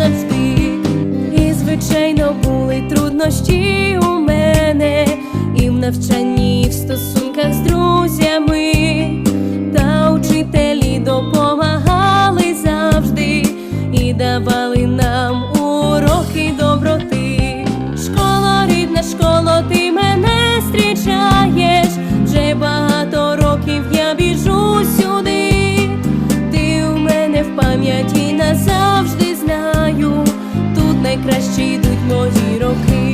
Завжди. І звичайно були труднощі у мене, і в навчанні. краще йдуть мої роки.